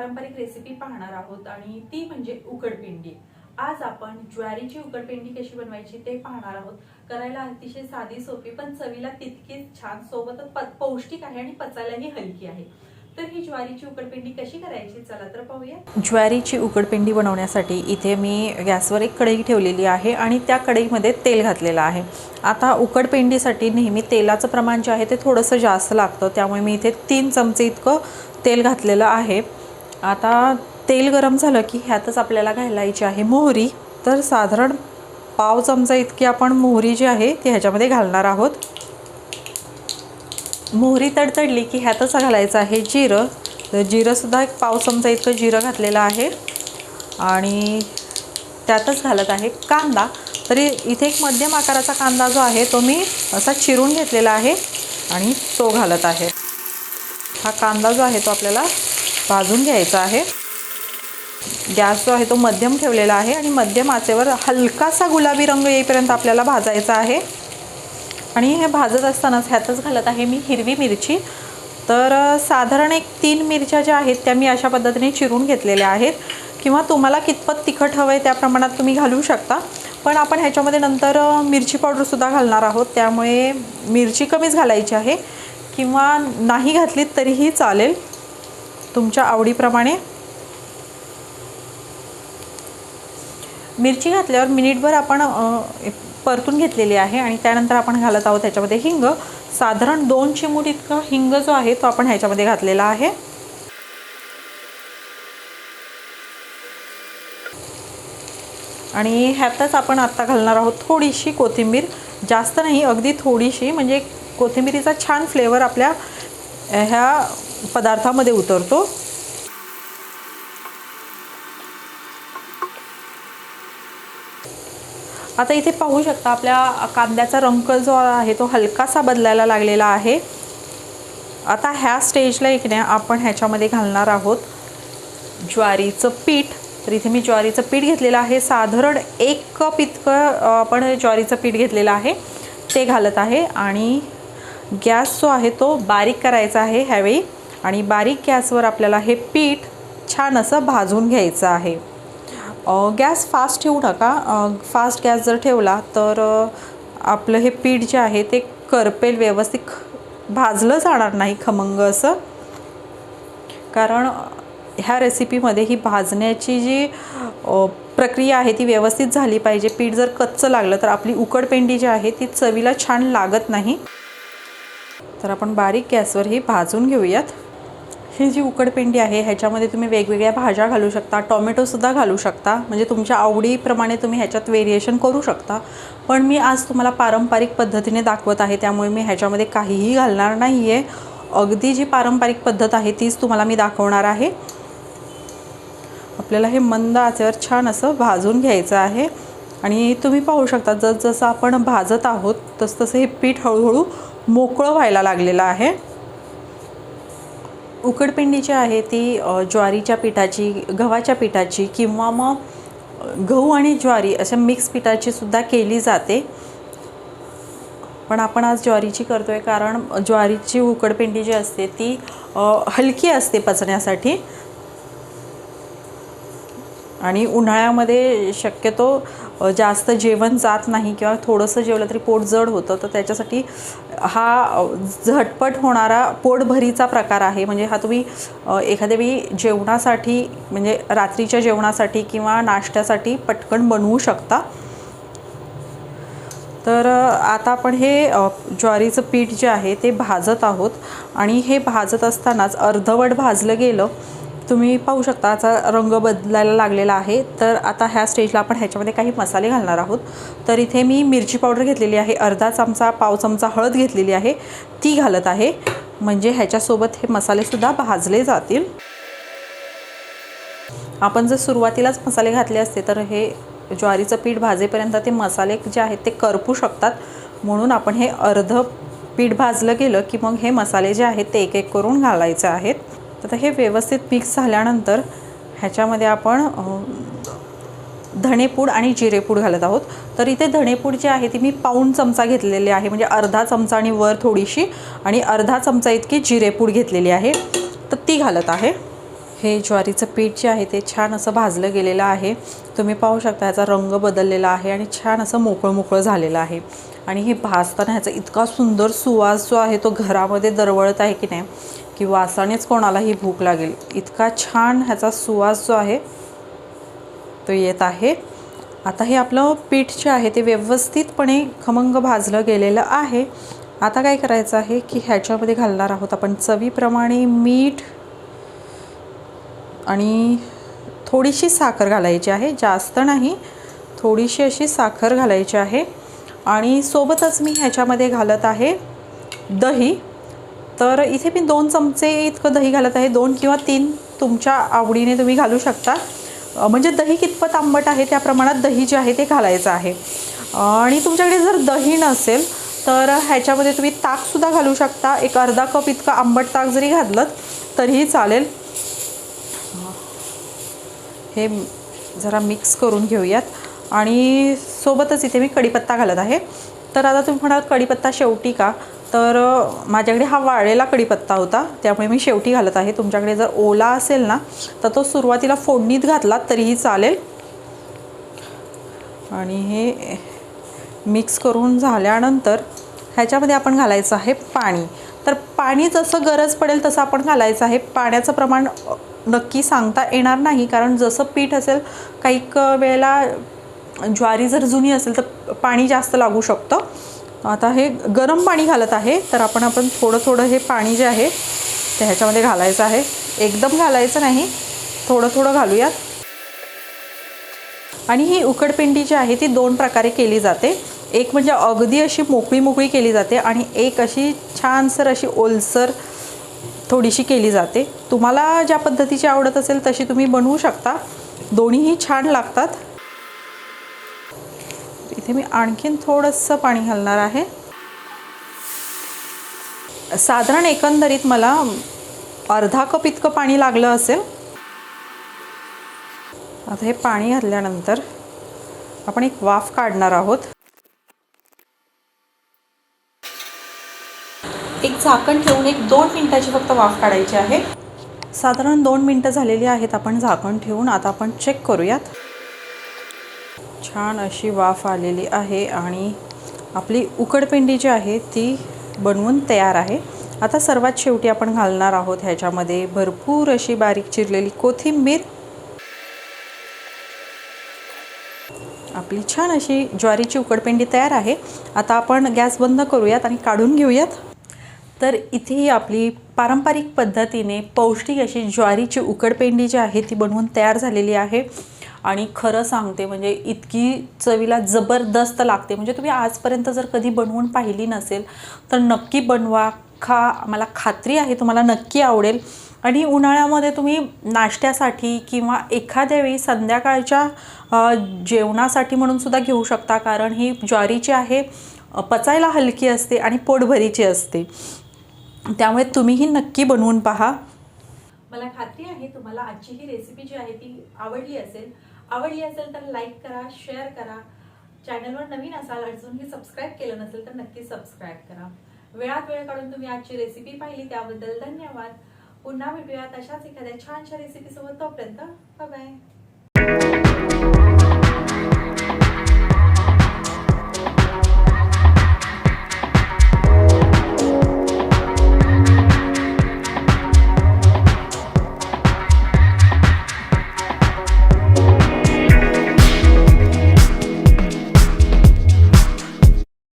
पारंपरिक रेसिपी पाहणार आहोत आणि ती म्हणजे उकडपिंडी. आज आपण ज्वारीची उकडपिंडी कशी बनवायची ते पाहणार आहोत. करायला अतिशय साधी सोपी पण चवीला तितकीच छान सोबतच प- पौष्टिक आहे आणि पचायलाही हलकी आहे. तर ही ज्वारीची उकडपिंडी कशी करायची चला तर पाहूया ज्वारीची उकडपिंडी बनवण्यासाठी इथे मी गॅसवर एक कढई ठेवलेली आहे आणि त्या कढईमध्ये तेल घातलेलं आहे. आता उकडपिंडीसाठी नेहमी तेलाचं प्रमाण जे आहे ते थोडंसं जास्त लागतं. त्यामुळे मी इथे तीन चमचे इतकं तेल घातलेलं आहे. आता तेल गरम झालं की ह्यातच आपल्याला घालायची आहे मोहरी. तर साधारण पाव चमचा इतकी आपण मोहरी जी आहे ती ह्याच्यामध्ये घालणार आहोत. मोहरी तडतडली की ह्यातच घालायचं आहे जिरं. तर जिरंसुद्धा एक पाव चमचा इतकं जिरं घातलेलं आहे. आणि त्यातच घालत आहे कांदा. तरी इथे एक मध्यम आकाराचा कांदा जो आहे तो मी असा चिरून घेतलेला आहे आणि तो घालत आहे. हा कांदा जो आहे तो आपल्याला भाजून घ्यायचा आहे. गॅस जो आहे तो मध्यम ठेवलेला आहे आणि मध्यम आचेवर हलकासा गुलाबी रंग येईपर्यंत आपल्याला भाजायचा आहे. आणि हे भाजत असतानाच ह्यातच घालत आहे मी हिरवी मिरची. तर साधारण एक तीन मिरच्या ज्या आहेत त्या मी अशा पद्धतीने चिरून घेतलेल्या आहेत. किंवा तुम्हाला कितपत तिखट हवं आहे त्या प्रमाणात तुम्ही घालू शकता. पण आपण ह्याच्यामध्ये नंतर मिरची पावडरसुद्धा घालणार आहोत. त्यामुळे मिरची कमीच घालायची आहे. किंवा नाही घातलीत तरीही चालेल. तुमच्या आवडीप्रमाणे. मिरची घातल्यावर मिनिटभर आपण परतून घेतलेली आहे आणि त्यानंतर आपण घालत आहोत त्याच्यामध्ये हिंग. साधारण दोन चिमूट इतका हिंग जो आहे तो आपण ह्याच्यामध्ये घातलेला आहे. आणि ह्यातच आपण आत्ता घालणार आहोत थोडीशी कोथिंबीर. जास्त नाही अगदी थोडीशी. म्हणजे कोथिंबीरीचा छान फ्लेवर आपल्या ह्या पदार्थामध्ये उतरतो. आता इथे पाहू शकता आपल्या कांद्याचा रंग जो आहे तो हलकासा बदलायला लागलेला आहे. आता ह्या स्टेजला एक नाही आपण ह्याच्यामध्ये घालणार आहोत. ज्वारीचं पीठ. तर इथे मी ज्वारीचं पीठ घेतलेलं आहे. साधारण एक कप इतकं आपण ज्वारीचं पीठ घेतलेलं आहे. ते घालत आहे. आणि गॅस जो आहे तो बारीक करायचा आहे ह्यावेळी. आणि बारीक गॅसवर आपल्याला हे पीठ छान असं भाजून घ्यायचं आहे. गॅस फास्ट ठेवू नका. फास्ट गॅस जर ठेवला तर आपलं हे पीठ जे आहे ते करपेल व्यवस्थित भाजलं जाणार नाही खमंग असं. कारण ह्या रेसिपीमध्ये ही भाजण्याची जी प्रक्रिया आहे ती व्यवस्थित झाली पाहिजे. पीठ जर कच्चं लागलं तर आपली उकडपेंडी जी आहे ती चवीला छान लागत नाही. तर आपण बारीक गॅसवर ही भाजून घेऊयात. ही जी उकडपेंडी आहे ह्याच्यामध्ये तुम्ही वेगवेगळ्या भाज्या घालू शकता टॉमॅटोसुद्धा घालू शकता. म्हणजे तुमच्या आवडीप्रमाणे तुम्ही ह्याच्यात वेरिएशन करू शकता. पण मी आज तुम्हाला पारंपरिक पद्धतीने दाखवत आहे त्यामुळे मी ह्याच्यामध्ये काहीही घालणार नाही आहे अगदी जी पारंपरिक पद्धत आहे तीच तुम्हाला मी दाखवणार आहे. आपल्याला हे मंद आचेवर छान असं भाजून घ्यायचं आहे. आणि तुम्ही पाहू शकता जसजसं आपण भाजत आहोत तसतसं हे पीठ हळूहळू मोकळं व्हायला लागलेलं आहे. उकडपिंडी जी आहे ती ज्वारीच्या पिठाची गव्हाच्या पिठाची किंवा मग गहू आणि ज्वारी अशा मिक्स पिठाची सुद्धा केली जाते. पण आपण आज ज्वारीची करतो आहे कारण ज्वारीची उकडपिंडी जी असते ती हलकी असते पचण्यासाठी. आणि उन्हाळ्यामध्ये शक्यतो जास्त जेवण जात नाही किंवा थोडंसं जेवलं तरी पोट जड होतं तर त्याच्यासाठी हा झटपट होणारा पोटभरीचा प्रकार आहे. म्हणजे हा तुम्ही एखाद्या वेळी जेवणासाठी म्हणजे रात्रीच्या जेवणासाठी किंवा नाश्त्यासाठी पटकन बनवू शकता. तर आता आपण हे ज्वारीचं पीठ जे आहे ते भाजत आहोत. आणि हे भाजत असतानाच अर्धवट भाजलं गेलं तुम्ही पाहू शकता याचा रंग बदलायला लागलेला आहे. तर आता ह्या स्टेजला आपण ह्याच्यामध्ये काही मसाले घालणार आहोत. तर इथे मी मिरची पावडर घेतलेली आहे अर्धा चमचा पाव चमचा हळद घेतलेली आहे. ती घालत आहे. म्हणजे ह्याच्यासोबत हे मसालेसुद्धा भाजले जातील. आपण जर सुरुवातीलाच मसाले घातले असते तर हे ज्वारीचं पीठ भाजेपर्यंत ते मसाले जे आहेत ते करपू शकतात. म्हणून आपण हे अर्ध पीठ भाजलं गेलं की मग हे मसाले जे आहेत ते एक एक करून घालायचे आहेत. तर हे व्यवस्थित मिक्स झाल्यानंतर ह्याच्यामध्ये आपण धणेपूड आणि जिरेपूड घालत आहोत. तर इथे धणेपूड जी आहे ती मी पाऊण चमचा घेतलेली आहे म्हणजे अर्धा चमचा आणि वर थोडीशी आणि अर्धा चमचा इतकी जिरेपूड घेतलेली आहे. तर ती घालत आहे. हे ज्वारीचं पीठ जे आहे ते छान असं भाजलं गेलेलं आहे. तुम्ही पाहू शकता ह्याचा रंग बदललेला आहे आणि छान असं मोकळं मोकळं झालेलं आहे. आणि हे भाजताना ह्याचा इतका सुंदर सुवास जो आहे तो घरामध्ये दरवळत आहे की नाही की वासानेच कोणालाही भूक लागेल. इतका छान ह्याचा सुवास जो आहे तो येत आहे. आता हे आपलं पीठ जे आहे ते व्यवस्थितपणे खमंग भाजलं गेलेलं आहे. आता काय करायचं आहे की ह्याच्यामध्ये घालणार आहोत आपण चवीप्रमाणे मीठ आणि थोडीशी साखर घालायची आहे. जास्त नाही थोडीशी अशी साखर घालायची आहे. आणि सोबतच मी ह्याच्यामध्ये घालत आहे दही. तर इथे मी दोन चमचे इतकं दही घालत आहे. दोन किंवा तीन तुमच्या आवडीने तुम्ही घालू शकता. म्हणजे दही कितपत आंबट आहे त्या प्रमाणात दही जे आहे ते घालायचं आहे. आणि तुमच्याकडे जर दही नसेल तर ह्याच्यामध्ये तुम्ही ताकसुद्धा घालू शकता. एक अर्धा कप इतकं आंबट ताक जरी घातलं तरीही चालेल. हे जरा मिक्स करून घेऊयात. आणि सोबतच इथे मी कढीपत्ता घालत आहे. तर आता तुम्ही म्हणाल कढीपत्ता शेवटी का? तर माझ्याकडे हा वाळलेला कढीपत्ता होता. त्यामुळे मी शेवटी घालत आहे. तुमच्याकडे जर ओला असेल ना तर तो सुरुवातीला फोडणीत घातला तरीही चालेल. आणि हे मिक्स करून झाल्यानंतर ह्याच्यामध्ये आपण घालायचं आहे पाणी. तर पाणी जसं गरज पडेल तसं आपण घालायचं आहे. पाण्याचं प्रमाण नक्की सांगता येणार नाही. कारण जसं पीठ असेल काही क वेळेला ज्वारी जर जुनी असेल तर पाणी जास्त लागू शकतं. आता हे गरम पाणी घालत आहे. तर आपण आपण थोडं थोडं हे पाणी जे आहे ते ह्याच्यामध्ये घालायचं आहे. एकदम घालायचं नाही. थोडं थोडं घालूयात. आणि ही उकडपिंडी जी आहे ती दोन प्रकारे केली जाते. एक म्हणजे अगदी अशी मोकळी मोकळी केली जाते आणि एक अशी छानसर अशी ओलसर थोडीशी केली जाते. तुम्हाला ज्या पद्धतीची आवडत असेल तशी तुम्ही बनवू शकता. दोन्हीही छान लागतात. इथे मी आणखीन थोडंसं पाणी घालणार आहे. साधारण एकंदरीत मला अर्धा कप इतकं पाणी लागलं असेल. आता हे पाणी घातल्यानंतर आपण एक वाफ काढणार आहोत. एक झाकण ठेवून एक दोन मिनटाची फक्त वाफ काढायची आहे. साधारण दोन मिनटं झालेली आहेत आपण झाकण ठेवून. आता आपण चेक करूयात. छान अशी वाफ आलेली आहे आणि आपली उकडपिंडी जी आहे ती बनवून तयार आहे. आता सर्वात शेवटी आपण घालणार आहोत ह्याच्यामध्ये भरपूर अशी बारीक चिरलेली कोथिंबीर. आपली छान अशी ज्वारीची उकडपेंडी तयार आहे. आता आपण गॅस बंद करूयात आणि काढून घेऊयात. तर इथे आपली पारंपरिक पद्धतीने पौष्टिक अशी ज्वारीची उकडपेंडी जी आहे ती बनवून तयार झालेली आहे. आणि खरं सांगते म्हणजे इतकी चवीला जबरदस्त लागते. म्हणजे तुम्ही आजपर्यंत जर कधी बनवून पाहिली नसेल तर नक्की बनवा. खा मला खात्री आहे तुम्हाला नक्की आवडेल. आणि उन्हाळ्यामध्ये तुम्ही नाश्त्यासाठी किंवा एखाद्या वेळी संध्याकाळच्या जेवणासाठी म्हणून सुद्धा घेऊ शकता. कारण ही ज्वारीची आहे पचायला हलकी असते आणि पोटभरीची असते. त्यामुळे तुम्हीही नक्की बनवून पहा. मला खात्री आहे तुम्हाला आजची ही रेसिपी जी आहे ती आवडली असेल आवडली असेल तर लाईक करा शेअर करा. चॅनलवर नवीन असाल अजूनही सबस्क्राईब केलं नसेल तर नक्की सबस्क्राईब करा. वेळात वेळ काढून तुम्ही आजची रेसिपी पाहिली त्याबद्दल धन्यवाद. पुन्हा भेटूयात अशाच एखाद्या छानशा रेसिपीसोबत तोपर्यंत बाय